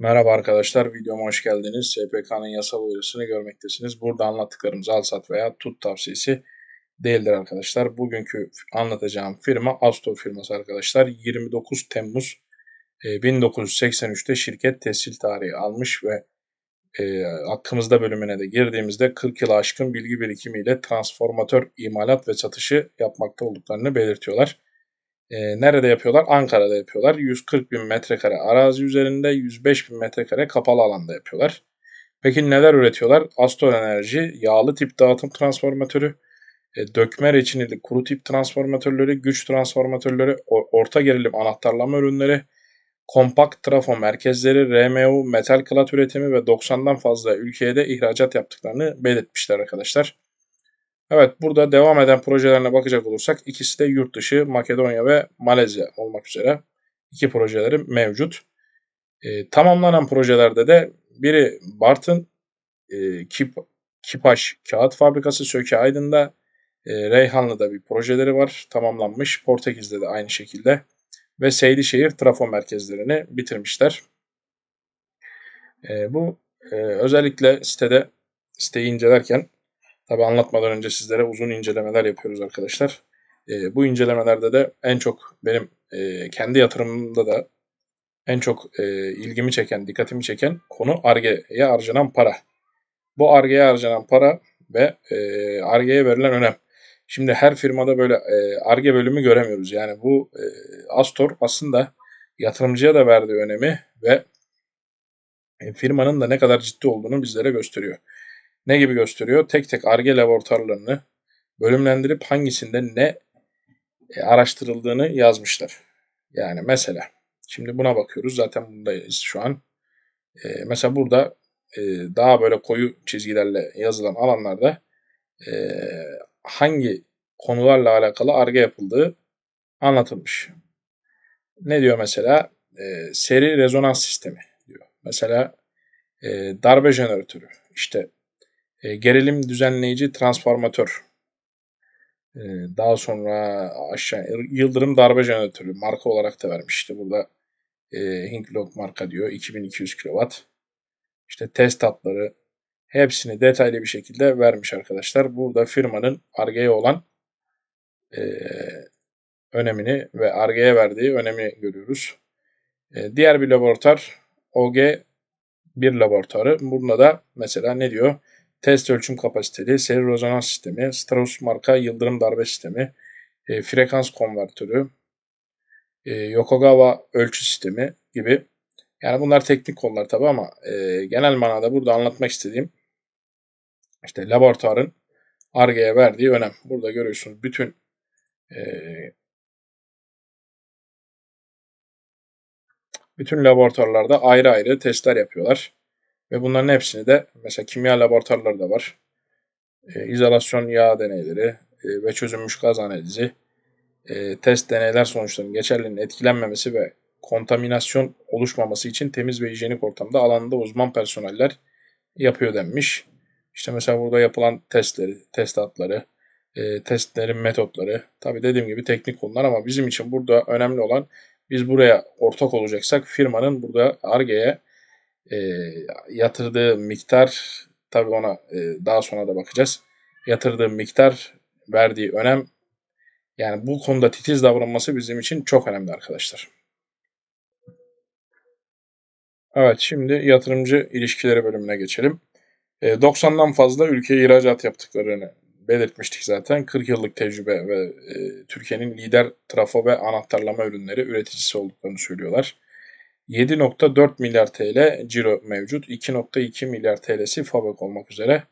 Merhaba arkadaşlar, videoma hoş geldiniz. SPK'nın yasal uyarısını görmektesiniz. Burada anlattıklarımız al-sat veya tut tavsiyesi değildir arkadaşlar. Bugünkü anlatacağım firma Astor firması arkadaşlar. 29 Temmuz 1983'te şirket tescil tarihi almış ve e, hakkımızda bölümüne de girdiğimizde 40 yılı aşkın bilgi birikimiyle transformatör imalat ve satışı yapmakta olduklarını belirtiyorlar. E, nerede yapıyorlar? Ankara'da yapıyorlar. 140 bin metrekare arazi üzerinde 105 bin metrekare kapalı alanda yapıyorlar. Peki neler üretiyorlar? Astor Enerji, yağlı tip dağıtım transformatörü, e, dökme reçinili kuru tip transformatörleri, güç transformatörleri, orta gerilim anahtarlama ürünleri, kompakt trafo merkezleri, RMU, metal klat üretimi ve 90'dan fazla ülkeye de ihracat yaptıklarını belirtmişler arkadaşlar. Evet burada devam eden projelerine bakacak olursak ikisi de yurt dışı Makedonya ve Malezya olmak üzere iki projeleri mevcut. E, tamamlanan projelerde de biri Bartın e, Kip, Kipaş Kağıt Fabrikası Söke Aydın'da e, Reyhanlı'da bir projeleri var tamamlanmış. Portekiz'de de aynı şekilde ve Seydişehir trafo merkezlerini bitirmişler. E, bu e, özellikle sitede siteyi incelerken Tabi anlatmadan önce sizlere uzun incelemeler yapıyoruz arkadaşlar. E, bu incelemelerde de en çok benim e, kendi yatırımımda da en çok e, ilgimi çeken, dikkatimi çeken konu ARGE'ye harcanan para. Bu ARGE'ye harcanan para ve ARGE'ye verilen önem. Şimdi her firmada böyle ARGE bölümü göremiyoruz. Yani bu e, Astor aslında yatırımcıya da verdiği önemi ve firmanın da ne kadar ciddi olduğunu bizlere gösteriyor ne gibi gösteriyor? Tek tek ARGE laboratuvarlarını bölümlendirip hangisinde ne e, araştırıldığını yazmışlar. Yani mesela şimdi buna bakıyoruz. Zaten bundayız şu an. E, mesela burada e, daha böyle koyu çizgilerle yazılan alanlarda e, hangi konularla alakalı arge yapıldığı anlatılmış. Ne diyor mesela? E, seri rezonans sistemi diyor. Mesela e, darbe jeneratörü. İşte e, gerilim düzenleyici transformatör. E, daha sonra aşağı yıldırım darbe jeneratörü marka olarak da vermişti. Burada e, Hinklog marka diyor 2200 kW. İşte test hatları hepsini detaylı bir şekilde vermiş arkadaşlar. Burada firmanın Arge'ye olan e, önemini ve Arge'ye verdiği önemi görüyoruz. E, diğer bir laboratuvar OG bir laboratuvarı. Burada da mesela ne diyor? Test ölçüm kapasiteli, seri rezonans sistemi, Strauss marka yıldırım darbe sistemi, e, frekans konvertörü, e, Yokogawa ölçü sistemi gibi. Yani bunlar teknik konular tabi ama e, genel manada burada anlatmak istediğim işte laboratuvarın ARGE'ye verdiği önem. Burada görüyorsunuz bütün e, bütün laboratuvarlarda ayrı ayrı testler yapıyorlar. Ve bunların hepsini de mesela kimya laboratuvarları da var. E, izolasyon yağ deneyleri e, ve çözülmüş gaz analizi, e, test deneyler sonuçlarının geçerliliğinin etkilenmemesi ve kontaminasyon oluşmaması için temiz ve hijyenik ortamda alanında uzman personeller yapıyor denmiş. İşte mesela burada yapılan testleri, test hatları, e, testlerin metotları. Tabi dediğim gibi teknik konular ama bizim için burada önemli olan biz buraya ortak olacaksak firmanın burada ARGE'ye e, yatırdığı miktar tabii ona e, daha sonra da bakacağız. Yatırdığı miktar verdiği önem yani bu konuda titiz davranması bizim için çok önemli arkadaşlar. Evet şimdi yatırımcı ilişkileri bölümüne geçelim. 90'dan fazla ülkeye ihracat yaptıklarını belirtmiştik zaten. 40 yıllık tecrübe ve e, Türkiye'nin lider trafo ve anahtarlama ürünleri üreticisi olduklarını söylüyorlar. 7.4 milyar TL ciro mevcut. 2.2 milyar TL'si FAVÖK olmak üzere.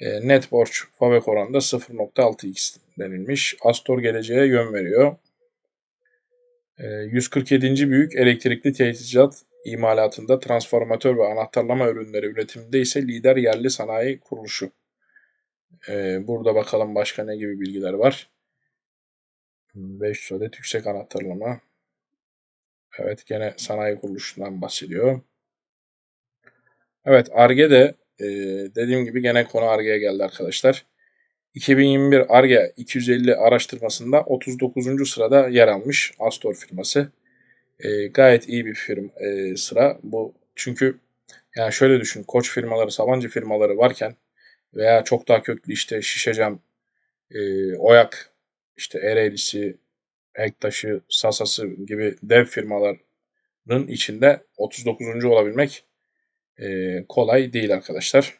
E, net borç FAVÖK oranında 0.6x denilmiş. Astor geleceğe yön veriyor. E, 147. büyük elektrikli teçhizat imalatında transformatör ve anahtarlama ürünleri üretiminde ise lider yerli sanayi kuruluşu. E, burada bakalım başka ne gibi bilgiler var. 500 adet yüksek anahtarlama, Evet gene sanayi kuruluşundan bahsediyor. Evet ARGE de e, dediğim gibi gene konu ARGE'ye geldi arkadaşlar. 2021 ARGE 250 araştırmasında 39. sırada yer almış Astor firması. E, gayet iyi bir firm e, sıra. Bu Çünkü yani şöyle düşün. Koç firmaları, Sabancı firmaları varken veya çok daha köklü işte Şişecam, e, Oyak, işte Ereğlisi, Ektaş'ı, Sasa'sı gibi dev firmaların içinde 39. olabilmek e, kolay değil arkadaşlar.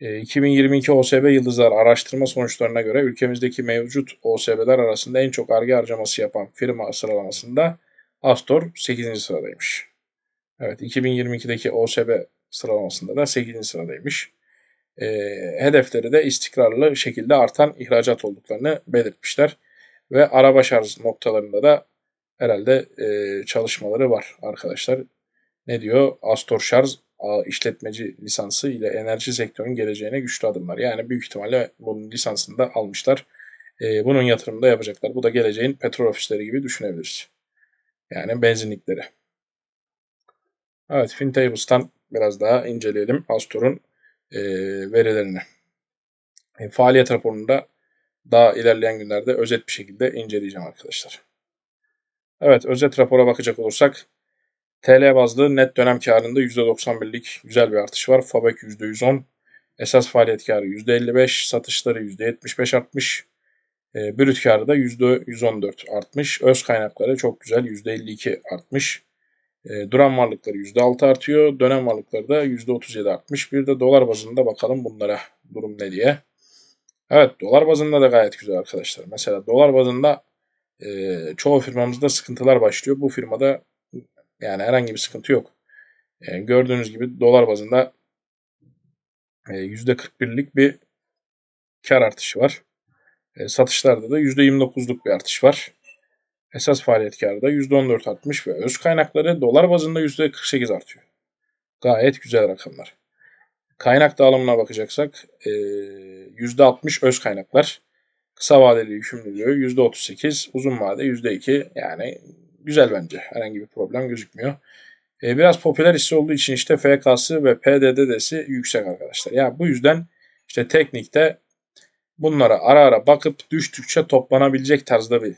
E, 2022 OSB Yıldızlar araştırma sonuçlarına göre ülkemizdeki mevcut OSB'ler arasında en çok arge harcaması yapan firma sıralamasında Astor 8. sıradaymış. Evet 2022'deki OSB sıralamasında da 8. sıradaymış. E, hedefleri de istikrarlı şekilde artan ihracat olduklarını belirtmişler. Ve araba şarj noktalarında da herhalde e, çalışmaları var arkadaşlar. Ne diyor? Astor Şarj işletmeci lisansı ile enerji sektörünün geleceğine güçlü adımlar. Yani büyük ihtimalle bunun lisansını da almışlar. E, bunun yatırımını da yapacaklar. Bu da geleceğin petrol ofisleri gibi düşünebiliriz. Yani benzinlikleri. Evet, FinTables'tan biraz daha inceleyelim Astor'un e, verilerini. E, faaliyet raporunda daha ilerleyen günlerde özet bir şekilde inceleyeceğim arkadaşlar. Evet, özet rapora bakacak olursak TL bazlı net dönem karında %91'lik güzel bir artış var. Fabek %110, esas faaliyet karı %55, satışları %75 artmış. E, brüt karı da %114 artmış. Öz kaynakları çok güzel %52 artmış. E, duran varlıkları %6 artıyor. Dönem varlıkları da %37 artmış. Bir de dolar bazında bakalım bunlara durum ne diye. Evet dolar bazında da gayet güzel arkadaşlar. Mesela dolar bazında e, çoğu firmamızda sıkıntılar başlıyor. Bu firmada yani herhangi bir sıkıntı yok. E, gördüğünüz gibi dolar bazında e, %41'lik bir kar artışı var. E, satışlarda da %29'luk bir artış var. Esas faaliyet karı da %14 artmış ve öz kaynakları dolar bazında %48 artıyor. Gayet güzel rakamlar. Kaynak dağılımına bakacaksak %60 öz kaynaklar. Kısa vadeli yükümlülüğü %38, uzun vade %2 yani güzel bence. Herhangi bir problem gözükmüyor. E, biraz popüler hisse olduğu için işte FK'sı ve PDD'si yüksek arkadaşlar. Yani bu yüzden işte teknikte bunlara ara ara bakıp düştükçe toplanabilecek tarzda bir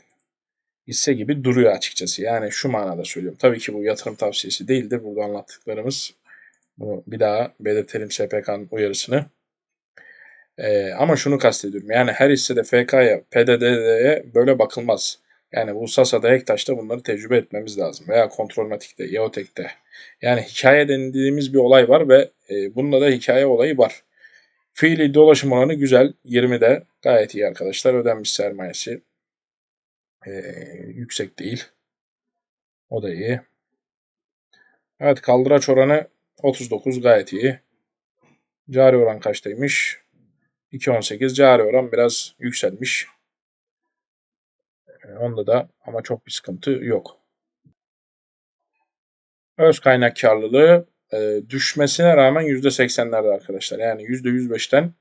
hisse gibi duruyor açıkçası. Yani şu manada söylüyorum. Tabii ki bu yatırım tavsiyesi değildir. Burada anlattıklarımız bunu bir daha belirtelim SPK'nın uyarısını. Ee, ama şunu kastediyorum. Yani her hissede FK'ya, PDD'ye böyle bakılmaz. Yani bu Sasa'da, Ektaş'ta bunları tecrübe etmemiz lazım. Veya Kontrolmatik'te, Yeotek'te. Yani hikaye denildiğimiz bir olay var ve e, bunda da hikaye olayı var. Fiili dolaşım oranı güzel. 20'de gayet iyi arkadaşlar. Ödenmiş sermayesi e, yüksek değil. O da iyi. Evet kaldıraç oranı 39 gayet iyi. Cari oran kaçtaymış? 2.18. Cari oran biraz yükselmiş. E, onda da ama çok bir sıkıntı yok. Öz kaynak karlılığı e, düşmesine rağmen %80'lerde arkadaşlar. Yani %105'ten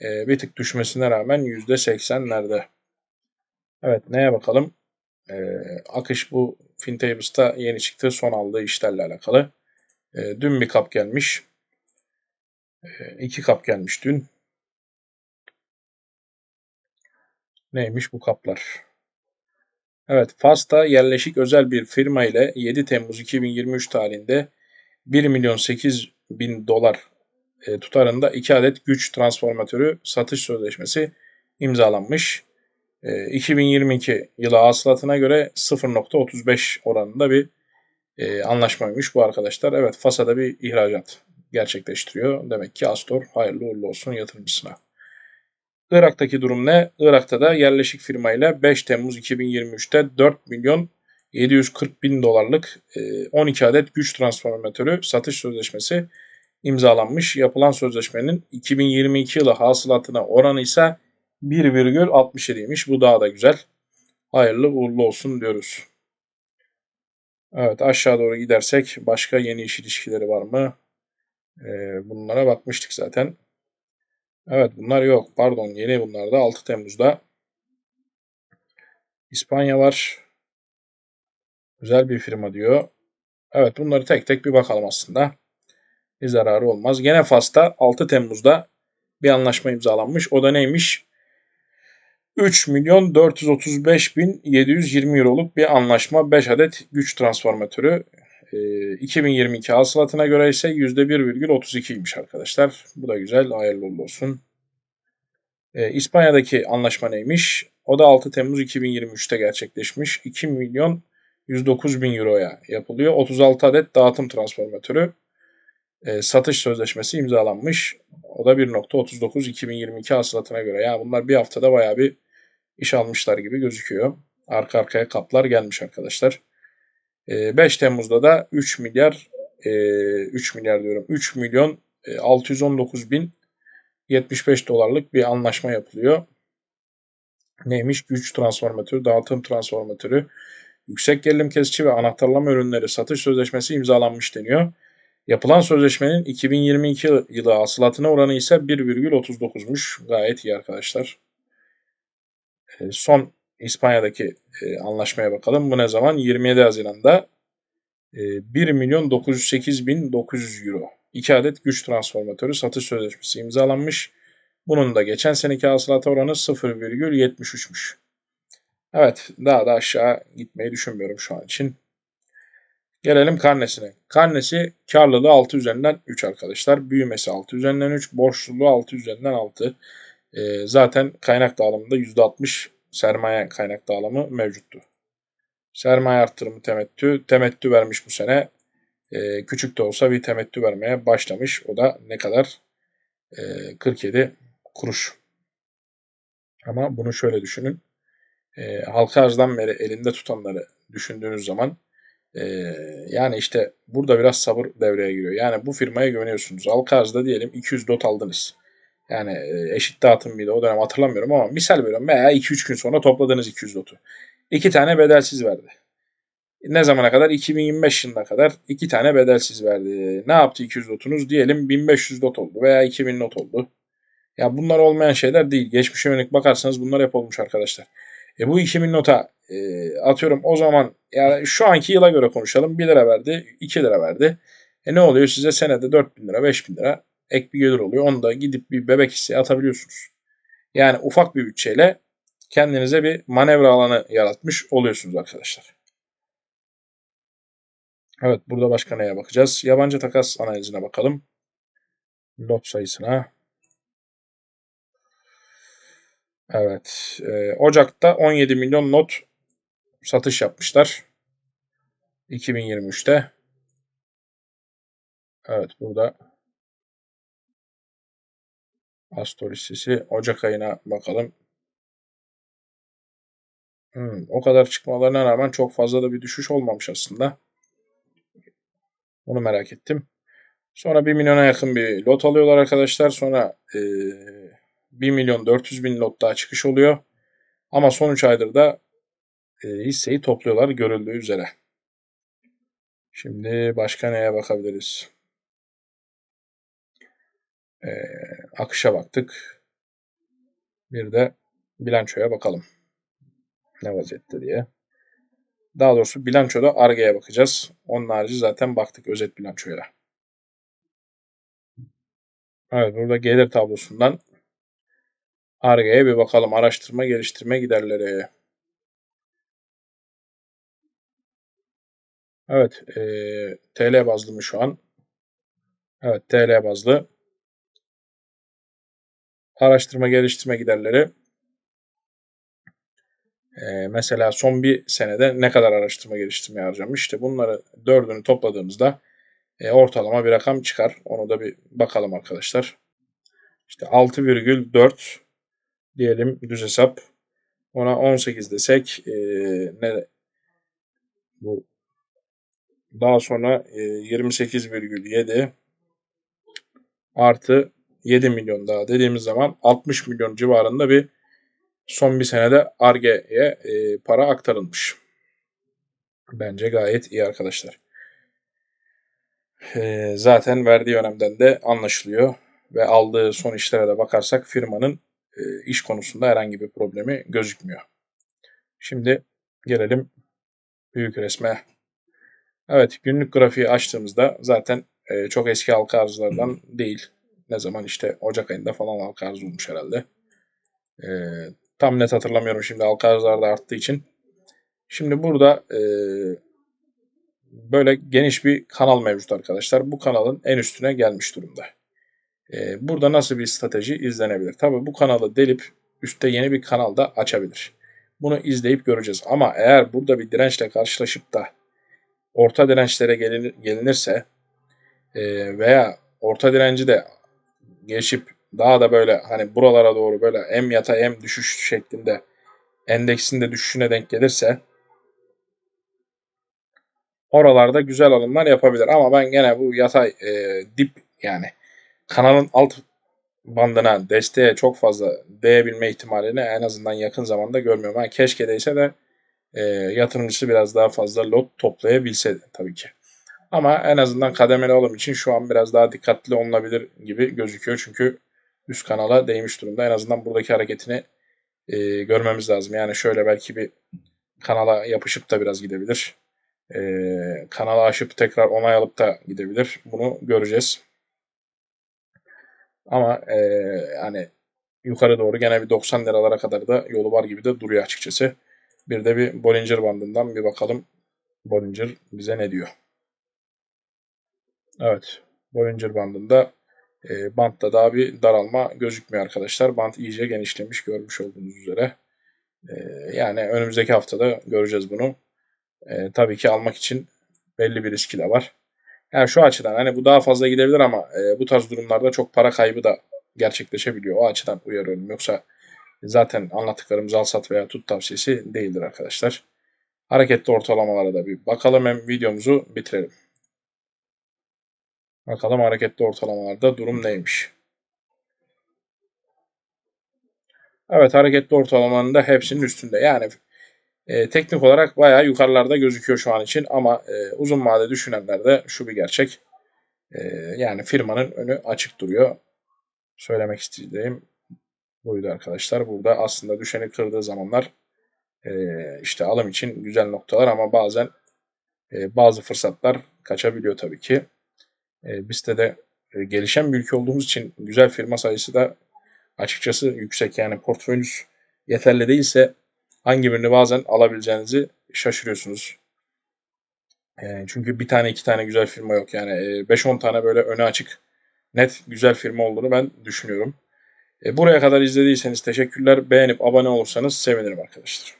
e, bir tık düşmesine rağmen %80'lerde. Evet neye bakalım? E, akış bu FinTables'ta yeni çıktı son aldığı işlerle alakalı. Dün bir kap gelmiş. E, iki kap gelmiş dün. Neymiş bu kaplar? Evet, Fas'ta yerleşik özel bir firma ile 7 Temmuz 2023 tarihinde 1 milyon 8 bin dolar e, tutarında 2 adet güç transformatörü satış sözleşmesi imzalanmış. E, 2022 yılı hasılatına göre 0.35 oranında bir e, anlaşmaymış bu arkadaşlar. Evet Fas'a da bir ihracat gerçekleştiriyor. Demek ki Astor hayırlı uğurlu olsun yatırımcısına. Irak'taki durum ne? Irak'ta da yerleşik firmayla 5 Temmuz 2023'te 4 milyon 740 bin dolarlık 12 e, adet güç transformatörü satış sözleşmesi imzalanmış. Yapılan sözleşmenin 2022 yılı hasılatına oranı ise 1,67'ymiş. Bu daha da güzel. Hayırlı uğurlu olsun diyoruz. Evet aşağı doğru gidersek başka yeni iş ilişkileri var mı? Ee, bunlara bakmıştık zaten. Evet bunlar yok. Pardon yeni bunlar da 6 Temmuz'da. İspanya var. Güzel bir firma diyor. Evet bunları tek tek bir bakalım aslında. Bir zararı olmaz. Gene Fas'ta 6 Temmuz'da bir anlaşma imzalanmış. O da neymiş? 3 milyon 435 bin 720 euroluk bir anlaşma. 5 adet güç transformatörü e, 2022 hasılatına göre ise %1,32'ymiş arkadaşlar. Bu da güzel. Hayırlı olsun. E, İspanya'daki anlaşma neymiş? O da 6 Temmuz 2023'te gerçekleşmiş. 2 milyon 109 bin euroya yapılıyor. 36 adet dağıtım transformatörü e, satış sözleşmesi imzalanmış. O da 1.39 2022 hasılatına göre. Yani bunlar bir haftada bayağı bir iş almışlar gibi gözüküyor. Arka arkaya kaplar gelmiş arkadaşlar. 5 ee, Temmuz'da da 3 milyar 3 e, milyar diyorum 3 milyon 619 e, bin 75 dolarlık bir anlaşma yapılıyor. Neymiş? Güç transformatörü, dağıtım transformatörü, yüksek gerilim kesici ve anahtarlama ürünleri satış sözleşmesi imzalanmış deniyor. Yapılan sözleşmenin 2022 yılı hasılatına oranı ise 1,39'muş. Gayet iyi arkadaşlar. E, son İspanya'daki e, anlaşmaya bakalım. Bu ne zaman? 27 Haziran'da e, 1 milyon 908 bin 900 euro. 2 adet güç transformatörü satış sözleşmesi imzalanmış. Bunun da geçen seneki hasılata oranı 0,73'müş. Evet daha da aşağı gitmeyi düşünmüyorum şu an için. Gelelim karnesine. Karnesi karlılığı 6 üzerinden 3 arkadaşlar. Büyümesi 6 üzerinden 3. Borçluluğu 6 üzerinden 6. E, zaten kaynak dağılımında %60 sermaye kaynak dağılımı mevcuttu. Sermaye arttırımı temettü. Temettü vermiş bu sene. E, küçük de olsa bir temettü vermeye başlamış. O da ne kadar? E, 47 kuruş. Ama bunu şöyle düşünün. E, halka arzdan beri elinde tutanları düşündüğünüz zaman e, yani işte burada biraz sabır devreye giriyor. Yani bu firmaya güveniyorsunuz. Halka arzda diyelim 200 dot aldınız. Yani e, eşit dağıtım mıydı o dönem hatırlamıyorum ama misal veriyorum veya 2-3 gün sonra topladığınız 200 lotu. İki tane bedelsiz verdi. Ne zamana kadar? 2025 yılına kadar iki tane bedelsiz verdi. Ne yaptı 200 lotunuz? Diyelim 1500 lot oldu veya 2000 lot oldu. Ya bunlar olmayan şeyler değil. Geçmişe yönelik bakarsanız bunlar hep olmuş arkadaşlar. E bu 2000 nota e, atıyorum o zaman yani şu anki yıla göre konuşalım 1 lira verdi 2 lira verdi. E ne oluyor size senede 4000 lira 5000 lira ek bir gelir oluyor. Onu da gidip bir bebek hisseye atabiliyorsunuz. Yani ufak bir bütçeyle kendinize bir manevra alanı yaratmış oluyorsunuz arkadaşlar. Evet burada başka neye bakacağız? Yabancı takas analizine bakalım. Lot sayısına. Evet. E, Ocak'ta 17 milyon not satış yapmışlar. 2023'te. Evet burada Astor hissesi Ocak ayına bakalım. Hmm, o kadar çıkmalarına rağmen çok fazla da bir düşüş olmamış aslında. Onu merak ettim. Sonra 1 milyona yakın bir lot alıyorlar arkadaşlar. Sonra e, 1 milyon 400 bin lot daha çıkış oluyor. Ama son 3 aydır da e, hisseyi topluyorlar görüldüğü üzere. Şimdi başka neye bakabiliriz? E, akışa baktık. Bir de bilançoya bakalım. Ne vaziyette diye. Daha doğrusu bilançoda Arge'ye bakacağız. Onun harici zaten baktık özet bilançoya. Evet burada gelir tablosundan Arge'ye bir bakalım. Araştırma geliştirme giderleri. Evet. E, TL bazlı mı şu an? Evet TL bazlı araştırma geliştirme giderleri ee, mesela son bir senede ne kadar araştırma geliştirmeye harcamış. İşte bunları dördünü topladığımızda e, ortalama bir rakam çıkar. Onu da bir bakalım arkadaşlar. İşte 6,4 diyelim düz hesap. Ona 18 desek e, ne bu daha sonra e, 28,7 artı 7 milyon daha dediğimiz zaman 60 milyon civarında bir son bir senede ARGE'ye e, para aktarılmış. Bence gayet iyi arkadaşlar. E, zaten verdiği önemden de anlaşılıyor ve aldığı son işlere de bakarsak firmanın e, iş konusunda herhangi bir problemi gözükmüyor. Şimdi gelelim büyük resme. Evet günlük grafiği açtığımızda zaten e, çok eski halka arzlardan değil ne zaman işte Ocak ayında falan halka arz olmuş herhalde. E, tam net hatırlamıyorum şimdi halka arzlar da arttığı için. Şimdi burada e, böyle geniş bir kanal mevcut arkadaşlar. Bu kanalın en üstüne gelmiş durumda. Ee, burada nasıl bir strateji izlenebilir? Tabii bu kanalı delip üstte yeni bir kanal da açabilir. Bunu izleyip göreceğiz. Ama eğer burada bir dirençle karşılaşıp da orta dirençlere gelinirse e, veya orta direnci de geçip daha da böyle hani buralara doğru böyle hem yatay hem düşüş şeklinde endeksinde düşüşüne denk gelirse oralarda güzel alımlar yapabilir. Ama ben gene bu yatay e, dip yani kanalın alt bandına desteğe çok fazla değebilme ihtimalini en azından yakın zamanda görmüyorum. Yani keşke değse de e, yatırımcısı biraz daha fazla lot toplayabilse tabii ki. Ama en azından kademeli alım için şu an biraz daha dikkatli olunabilir gibi gözüküyor. Çünkü üst kanala değmiş durumda. En azından buradaki hareketini e, görmemiz lazım. Yani şöyle belki bir kanala yapışıp da biraz gidebilir. E, kanala aşıp tekrar onay alıp da gidebilir. Bunu göreceğiz. Ama e, yani yukarı doğru gene bir 90 liralara kadar da yolu var gibi de duruyor açıkçası. Bir de bir Bollinger bandından bir bakalım Bollinger bize ne diyor. Evet. Bollinger bandında e, bantta daha bir daralma gözükmüyor arkadaşlar. Bant iyice genişlemiş görmüş olduğunuz üzere. E, yani önümüzdeki haftada göreceğiz bunu. E, tabii ki almak için belli bir riski de var. Yani şu açıdan hani bu daha fazla gidebilir ama e, bu tarz durumlarda çok para kaybı da gerçekleşebiliyor. O açıdan uyarıyorum. Yoksa zaten anlattıklarımız al sat veya tut tavsiyesi değildir arkadaşlar. Hareketli ortalamalara da bir bakalım hem videomuzu bitirelim. Bakalım hareketli ortalamalarda durum neymiş. Evet hareketli ortalamanın da hepsinin üstünde. Yani e, teknik olarak bayağı yukarılarda gözüküyor şu an için ama e, uzun vade düşünenlerde şu bir gerçek. E, yani firmanın önü açık duruyor. Söylemek istediğim buydu arkadaşlar. Burada aslında düşeni kırdığı zamanlar e, işte alım için güzel noktalar ama bazen e, bazı fırsatlar kaçabiliyor tabii ki. E, biz de e, gelişen bir ülke olduğumuz için güzel firma sayısı da açıkçası yüksek. Yani portföyünüz yeterli değilse hangi birini bazen alabileceğinizi şaşırıyorsunuz. E, çünkü bir tane iki tane güzel firma yok. Yani 5-10 e, tane böyle öne açık net güzel firma olduğunu ben düşünüyorum. E, buraya kadar izlediyseniz teşekkürler. Beğenip abone olursanız sevinirim arkadaşlar.